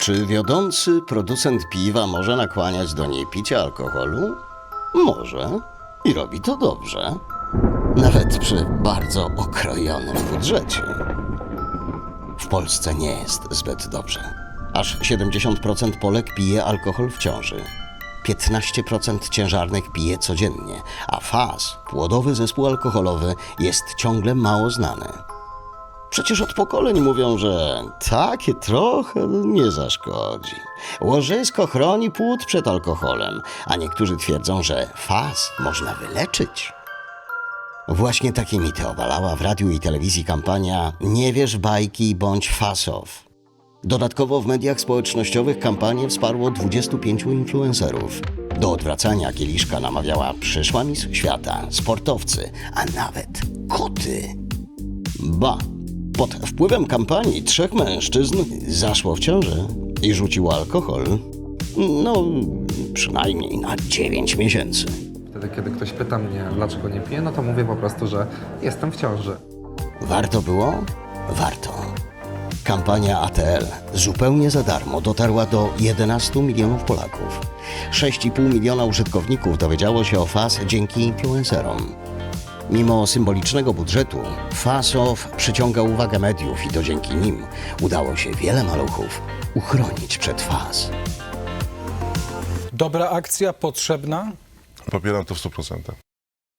Czy wiodący producent piwa może nakłaniać do niepicia alkoholu? Może. I robi to dobrze. Nawet przy bardzo okrojonym budżecie. W Polsce nie jest zbyt dobrze. Aż 70% Polek pije alkohol w ciąży. 15% ciężarnych pije codziennie, a FAS, płodowy zespół alkoholowy, jest ciągle mało znany. Przecież od pokoleń mówią, że takie trochę nie zaszkodzi. Łożysko chroni płód przed alkoholem, a niektórzy twierdzą, że faz można wyleczyć. Właśnie takie mity obalała w radiu i telewizji kampania Nie wierz bajki bądź fasow. Dodatkowo w mediach społecznościowych kampanię wsparło 25 influencerów. Do odwracania kieliszka namawiała przyszła mistrz świata, sportowcy, a nawet koty. Ba, pod wpływem kampanii trzech mężczyzn zaszło w ciąży i rzuciło alkohol. No, przynajmniej na 9 miesięcy. Wtedy, kiedy ktoś pyta mnie, dlaczego nie piję, no to mówię po prostu, że jestem w ciąży. Warto było? Warto. Kampania ATL zupełnie za darmo dotarła do 11 milionów Polaków. 6,5 miliona użytkowników dowiedziało się o FAS dzięki influencerom. Mimo symbolicznego budżetu, FASOW przyciąga uwagę mediów i to dzięki nim udało się wiele maluchów uchronić przed FAS. Dobra akcja, potrzebna. Popieram to w 100%.